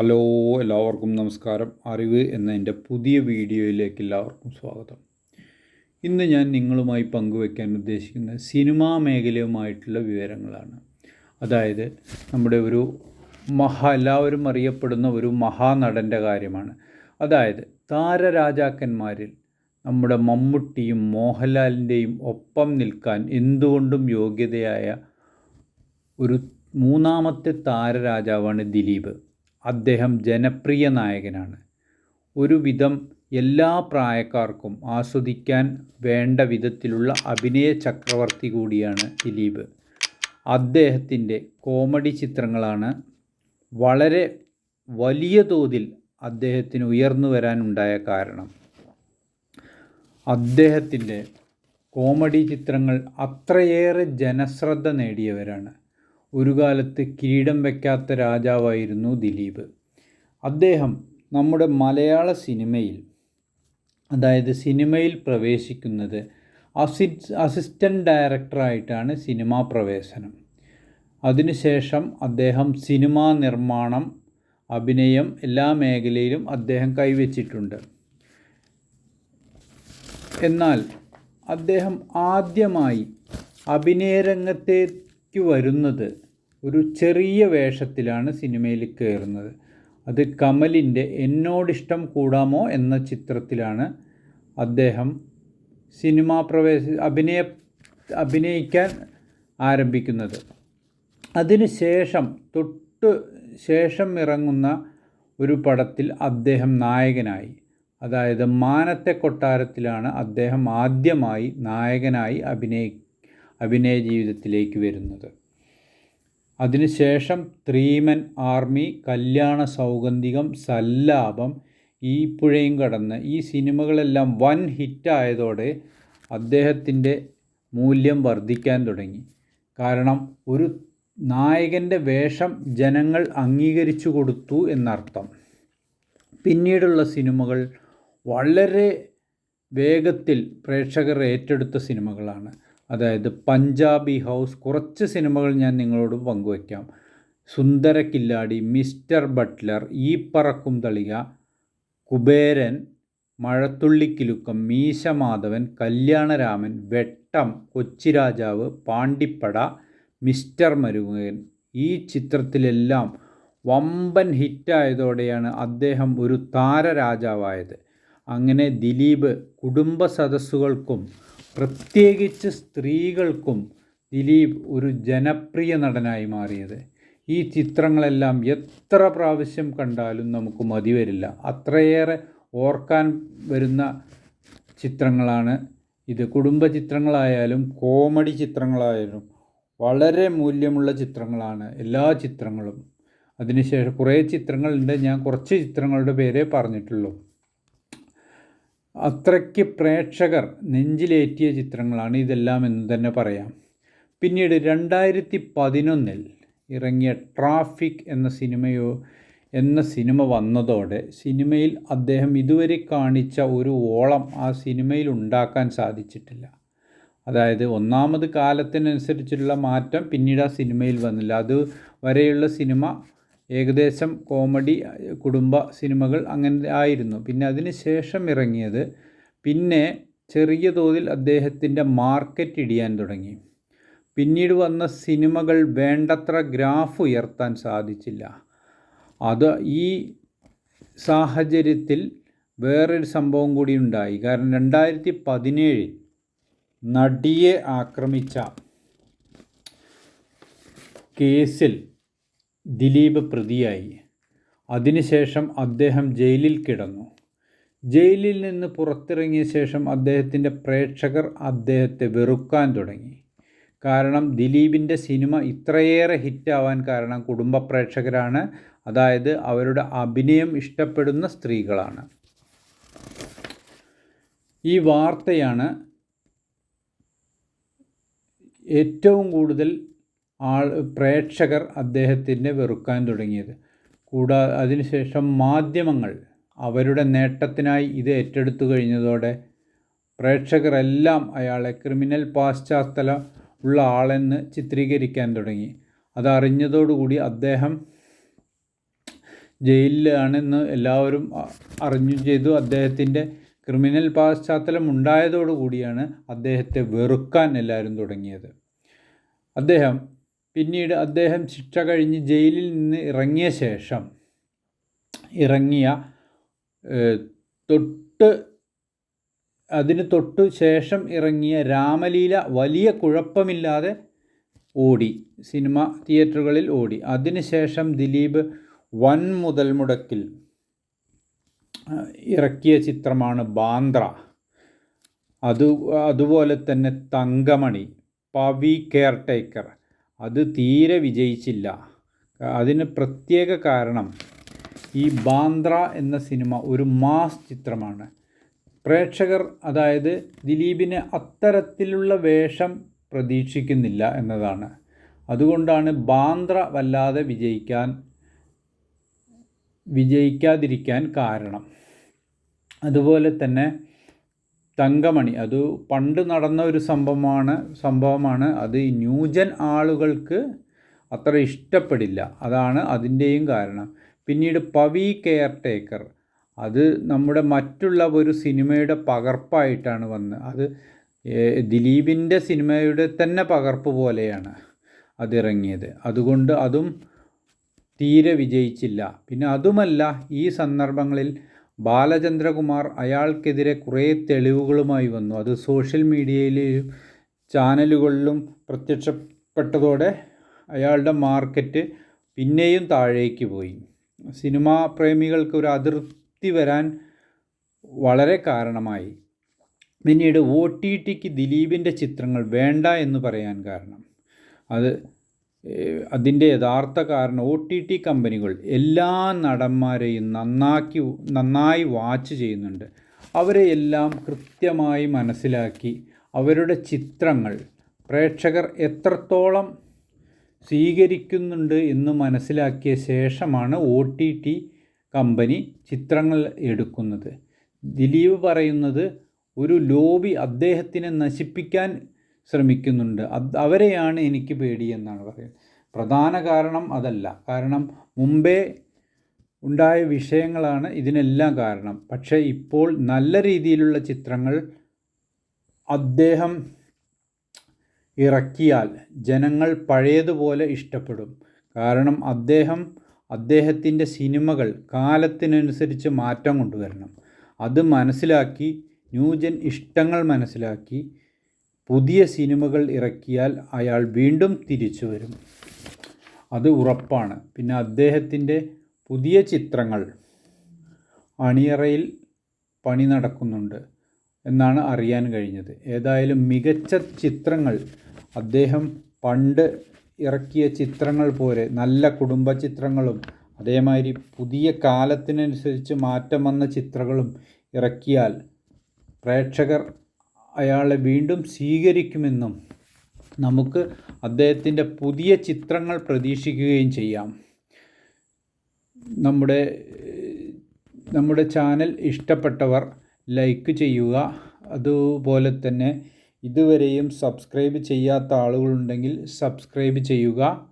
Hello എല്ലാവർക്കും നമസ്കാരം. അറിവ് എന്ന എന്റെ പുതിയ വീഡിയോയിലേക്ക് എല്ലാവർക്കും സ്വാഗതം. ഇന്ന് ഞാൻ നിങ്ങളുമായി പങ്കുവെക്കാൻ ഉദ്ദേശിക്കുന്ന സിനിമാ മേഖലയുമായിട്ടുള്ള വിവരങ്ങളാണ്. അതായത് നമ്മുടെ ഒരു മഹാ എല്ലാവരും അറിയപ്പെടുന്ന ഒരു മഹാനടന്റെ കാര്യമാണ്. അതായത് താരരാജാക്കന്മാരിൽ നമ്മുടെ മമ്മൂട്ടിയും മോഹൻലാലിന്റെയും ഒപ്പം നിൽക്കാൻ എന്തുകൊണ്ടും യോഗ്യതയായ ഒരു മൂന്നാമത്തെ താരരാജാവാണ് ദിലീപ്. അദ്ദേഹം ജനപ്രിയ നായകനാണ്. ഒരുവിധം എല്ലാ പ്രായക്കാർക്കും ആസ്വദിക്കാൻ വേണ്ട വിധത്തിലുള്ള അഭിനയ ചക്രവർത്തി കൂടിയാണ് ദിലീപ്. അദ്ദേഹത്തിന്റെ കോമഡി ചിത്രങ്ങളാണ് വളരെ വലിയ തോതിൽ അദ്ദേഹത്തിന് ഉയർന്നു വരാനുണ്ടായ കാരണം. അദ്ദേഹത്തിന്റെ കോമഡി ചിത്രങ്ങൾ അത്രയേറെ ജനശ്രദ്ധ നേടിയവരാണ്. ഒരു കാലത്ത് കിരീടം വയ്ക്കാത്ത രാജാവായിരുന്നു ദിലീപ്. അദ്ദേഹം നമ്മുടെ മലയാള സിനിമയിൽ അതായത് സിനിമയിൽ പ്രവേശിക്കുന്നത് അസി അസിസ്റ്റന്റ് ഡയറക്ടറായിട്ടാണ് സിനിമാ പ്രവേശനം. അതിനുശേഷം അദ്ദേഹം സിനിമാ നിർമ്മാണം അഭിനയം എല്ലാ മേഖലയിലും അദ്ദേഹം കൈവച്ചിട്ടുണ്ട്. എന്നാൽ അദ്ദേഹം ആദ്യമായി വരുന്നത് ഒരു ചെറിയ വേഷത്തിലാണ് സിനിമയിൽ കയറുന്നത്. അത് കമലിന്റെ എന്നോടിഷ്ടം കൂടാമോ എന്ന ചിത്രത്തിലാണ് അദ്ദേഹം സിനിമാ പ്രവേശ അഭിനയ അഭിനയിക്കാൻ ആരംഭിക്കുന്നത്. അതിനുശേഷം തൊട്ട് ശേഷം ഇറങ്ങുന്ന ഒരു പടത്തിൽ അദ്ദേഹം നായകനായി. അതായത് മാനത്തെ കൊട്ടാരത്തിലാണ് അദ്ദേഹം ആദ്യമായി നായകനായി അഭിനയ അഭിനയ ജീവിതത്തിലേക്ക് വരുന്നത്. അതിനുശേഷം ത്രീമൻ ആർമി കല്യാണ സൗഗന്ധികം സല്ലാപം ഈ പുഴയും കടന്ന് ഈ സിനിമകളെല്ലാം വൻ ഹിറ്റായതോടെ അദ്ദേഹത്തിന്റെ മൂല്യം വർദ്ധിക്കാൻ തുടങ്ങി. കാരണം ഒരു നായകന്റെ വേഷം ജനങ്ങൾ അംഗീകരിച്ചു കൊടുത്തു എന്നർത്ഥം. പിന്നീടുള്ള സിനിമകൾ വളരെ വേഗത്തിൽ പ്രേക്ഷകർ ഏറ്റെടുത്ത സിനിമകളാണ്. അതായത് പഞ്ചാബി ഹൗസ് കുറച്ച് സിനിമകൾ ഞാൻ നിങ്ങളോട് പങ്കുവയ്ക്കാം. സുന്ദര കില്ലാടി മിസ്റ്റർ ബട്ട്ലർ ഈ പറക്കും തളിക കുബേരൻ മഴത്തുള്ളിക്കിലുക്കം മീശമാധവൻ കല്യാണരാമൻ വെട്ടം കൊച്ചിരാജാവ് പാണ്ടിപ്പട മിസ്റ്റർ മരുമകൻ. ഈ ചിത്രത്തിലെല്ലാം വമ്പൻ ഹിറ്റായതോടെയാണ് അദ്ദേഹം ഒരു താരരാജാവായത്. അങ്ങനെ ദിലീപ് കുടുംബ സദസ്സുകൾക്കും പ്രത്യേകിച്ച് സ്ത്രീകൾക്കും ദിലീപ് ഒരു ജനപ്രിയ നടനായി മാറിയത്. ഈ ചിത്രങ്ങളെല്ലാം എത്ര പ്രാവശ്യം കണ്ടാലും നമുക്ക് മതി വരില്ല. അത്രയേറെ ഓർക്കാൻ വരുന്ന ചിത്രങ്ങളാണ് ഇത്. കുടുംബ ചിത്രങ്ങളായാലും കോമഡി ചിത്രങ്ങളായാലും വളരെ മൂല്യമുള്ള ചിത്രങ്ങളാണ് എല്ലാ ചിത്രങ്ങളും. അതിനുശേഷം കുറേ ചിത്രങ്ങളുണ്ട്. ഞാൻ കുറച്ച് ചിത്രങ്ങളുടെ പേരേ പറഞ്ഞിട്ടുള്ളൂ. അത്രയ്ക്ക് പ്രേക്ഷകർ നെഞ്ചിലേറ്റിയ ചിത്രങ്ങളാണ് ഇതെല്ലാം എന്ന് തന്നെ പറയാം. പിന്നീട് രണ്ടായിരത്തി പതിനൊന്നിൽ ഇറങ്ങിയ ട്രാഫിക് എന്ന സിനിമയോ എന്ന സിനിമ വന്നതോടെ സിനിമയിൽ അദ്ദേഹം ഇതുവരെ കാണിച്ച ഒരു ഓളം ആ സിനിമയിൽ ഉണ്ടാക്കാൻ സാധിച്ചിട്ടില്ല. അതായത് ഒന്നാമത് കാലത്തിനനുസരിച്ചുള്ള മാറ്റം പിന്നീട് ആ സിനിമയിൽ വന്നില്ല. അത് വരെയുള്ള സിനിമ ഏകദേശം കോമഡി കുടുംബ സിനിമകൾ അങ്ങനെ ആയിരുന്നു. പിന്നെ അതിന് ശേഷം ഇറങ്ങിയത് പിന്നെ ചെറിയ തോതിൽ അദ്ദേഹത്തിന്റെ മാർക്കറ്റ് ഇടിയാൻ തുടങ്ങി. പിന്നീട് വന്ന സിനിമകൾ വേണ്ടത്ര ഗ്രാഫ് ഉയർത്താൻ സാധിച്ചില്ല. അത് ഈ സാഹചര്യത്തിൽ വേറൊരു സംഭവം കൂടി ഉണ്ടായി. കാരണം രണ്ടായിരത്തി പതിനേഴിൽ നടിയെ ആക്രമിച്ച കേസിൽ ദിലീപ് പ്രതിയായി. അതിനുശേഷം അദ്ദേഹം ജയിലിൽ കിടന്നു. ജയിലിൽ നിന്ന് പുറത്തിറങ്ങിയ ശേഷം അദ്ദേഹത്തിന്റെ പ്രേക്ഷകർ അദ്ദേഹത്തെ വെറുക്കാൻ തുടങ്ങി. കാരണം ദിലീപിന്റെ സിനിമ ഇത്രയേറെ ഹിറ്റാവാൻ കാരണം കുടുംബ പ്രേക്ഷകരാണ്. അതായത് അവരുടെ അഭിനയം ഇഷ്ടപ്പെടുന്ന സ്ത്രീകളാണ്. ഈ വാർത്തയാണ് ഏറ്റവും കൂടുതൽ ആൾ പ്രേക്ഷകർ അദ്ദേഹത്തിനെ വെറുക്കാൻ തുടങ്ങിയത്. കൂടാ അതിനുശേഷം മാധ്യമങ്ങൾ അവരുടെ നേട്ടത്തിനായി ഇത് ഏറ്റെടുത്തു കഴിഞ്ഞതോടെ പ്രേക്ഷകരെല്ലാം അയാളെ ക്രിമിനൽ പാശ്ചാത്തല ഉള്ള ആളെന്ന് ചിത്രീകരിക്കാൻ തുടങ്ങി. അതറിഞ്ഞതോടുകൂടി അദ്ദേഹം ജയിലിലാണെന്ന് എല്ലാവരും അറിഞ്ഞു ചെയ്തു. അദ്ദേഹത്തിന്റെ ക്രിമിനൽ പാശ്ചാത്തലം ഉണ്ടായതോടുകൂടിയാണ് അദ്ദേഹത്തെ വെറുക്കാൻ എല്ലാവരും തുടങ്ങിയത്. അദ്ദേഹം പിന്നീട് അദ്ദേഹം ശിക്ഷ കഴിഞ്ഞ് ജയിലിൽ നിന്ന് ഇറങ്ങിയ ശേഷം ഇറങ്ങിയ തൊട്ട് അതിന് തൊട്ട് ശേഷം ഇറങ്ങിയ രാമലീല വലിയ കുഴപ്പമില്ലാതെ ഓടി സിനിമ തിയേറ്ററുകളിൽ ഓടി. അതിനുശേഷം ദിലീപ് വൻ മുതൽ മുടക്കിൽ ഇറക്കിയ ചിത്രമാണ് ബാന്ദ്ര. അതു അതുപോലെ തന്നെ തങ്കമണി പവി കെയർ ടേക്കർ അത് തീരെ വിജയിച്ചില്ല. അതിന് പ്രത്യേക കാരണം ഈ ബാന്ദ്ര എന്ന സിനിമ ഒരു മാസ് ചിത്രമാണ്. പ്രേക്ഷകർ അതായത് ദിലീപിന് അത്തരത്തിലുള്ള വേഷം പ്രതീക്ഷിക്കുന്നില്ല എന്നതാണ്. അതുകൊണ്ടാണ് ബാന്ദ്ര വല്ലാതെ വിജയിക്കാൻ വിജയിക്കാതിരിക്കാൻ കാരണം. അതുപോലെ തന്നെ തങ്കമണി. അത് പണ്ട് നടന്ന ഒരു സംഭവമാണ് സംഭവമാണ്. അത് ന്യൂജൻ ആളുകൾക്ക് അത്ര ഇഷ്ടപ്പെടില്ല. അതാണ് അതിന്റെയും കാരണം. പിന്നീട് പവി കെയർ ടേക്കർ അത് നമ്മുടെ മറ്റുള്ള ഒരു സിനിമയുടെ പകർപ്പായിട്ടാണ് വന്ന്. അത് ദിലീപിന്റെ സിനിമയുടെ തന്നെ പകർപ്പ് പോലെയാണ് അതിറങ്ങിയത്. അതുകൊണ്ട് അതും തീരെ വിജയിച്ചില്ല. പിന്നെ അതുമല്ല ഈ സന്ദർഭങ്ങളിൽ ബാലചന്ദ്രകുമാർ അയാൾക്കെതിരെ കുറേ തെളിവുകളുമായി വന്നു. അത് സോഷ്യൽ മീഡിയയിലും ചാനലുകളിലും പ്രത്യക്ഷപ്പെട്ടതോടെ അയാളുടെ മാർക്കറ്റ് പിന്നെയും താഴേക്ക് പോയി. സിനിമാ പ്രേമികൾക്ക് ഒരു അതിർത്തി വരാൻ വളരെ കാരണമായി. പിന്നീട് ഒ ടി ടിക്ക് ദിലീപിന്റെ ചിത്രങ്ങൾ വേണ്ട എന്ന് പറയാൻ കാരണം. അത് അതിന്റെ യഥാർത്ഥ കാരണം ഒ ടി ടി കമ്പനികൾ എല്ലാ നടന്മാരെയും നന്നാക്കി നന്നായി വാച്ച് ചെയ്യുന്നുണ്ട്. അവരെ എല്ലാം കൃത്യമായി മനസ്സിലാക്കി അവരുടെ ചിത്രങ്ങൾ പ്രേക്ഷകർ എത്രത്തോളം സ്വീകരിക്കുന്നുണ്ട് എന്ന് മനസ്സിലാക്കിയ ശേഷമാണ് ഒ ടി ടി കമ്പനി ചിത്രങ്ങൾ എടുക്കുന്നത്. ദിലീപ് പറയുന്നത് ഒരു ലോബി അദ്ദേഹത്തിനെ നശിപ്പിക്കാൻ ശ്രമിക്കുന്നുണ്ട്. അവരെയാണ് എനിക്ക് പേടിയെന്നാണ് പറയുന്നത്. പ്രധാന കാരണം അതല്ല. കാരണം മുമ്പേ ഉണ്ടായ വിഷയങ്ങളാണ് ഇതിനെല്ലാം കാരണം. പക്ഷേ ഇപ്പോൾ നല്ല രീതിയിലുള്ള ചിത്രങ്ങൾ അദ്ദേഹം ഇറക്കിയാൽ ജനങ്ങൾ പഴയതുപോലെ ഇഷ്ടപ്പെടും. കാരണം അദ്ദേഹം അദ്ദേഹത്തിന്റെ സിനിമകൾ കാലത്തിനനുസരിച്ച് മാറ്റം കൊണ്ടുവരണം. അത് മനസ്സിലാക്കി ന്യൂജൻ ഇഷ്ടങ്ങൾ മനസ്സിലാക്കി പുതിയ സിനിമകൾ ഇറക്കിയാൽ അയാൾ വീണ്ടും തിരിച്ചു വരും. അത് ഉറപ്പാണ്. പിന്നെ അദ്ദേഹത്തിന്റെ പുതിയ ചിത്രങ്ങൾ അണിയറയിൽ പണി നടക്കുന്നുണ്ട് എന്നാണ് അറിയാൻ കഴിഞ്ഞത്. ഏതായാലും മികച്ച ചിത്രങ്ങൾ അദ്ദേഹം പണ്ട് ഇറക്കിയ ചിത്രങ്ങൾ പോലെ നല്ല കുടുംബ ചിത്രങ്ങളും അതേമാതിരി പുതിയ കാലത്തിനനുസരിച്ച് മാറ്റം വന്ന ചിത്രങ്ങളും ഇറക്കിയാൽ പ്രേക്ഷകർ അയാളെ വീണ്ടും സ്വീകരിക്കുമെന്നും നമുക്ക് അദ്ദേഹത്തിന്റെ പുതിയ ചിത്രങ്ങൾ പ്രതീക്ഷിക്കുകയും ചെയ്യാം. നമ്മുടെ നമ്മുടെ ചാനൽ ഇഷ്ടപ്പെട്ടവർ ലൈക്ക് ചെയ്യുക. അതുപോലെ തന്നെ ഇതുവരെയും സബ്സ്ക്രൈബ് ചെയ്യാത്ത ആളുകളുണ്ടെങ്കിൽ സബ്സ്ക്രൈബ് ചെയ്യുക.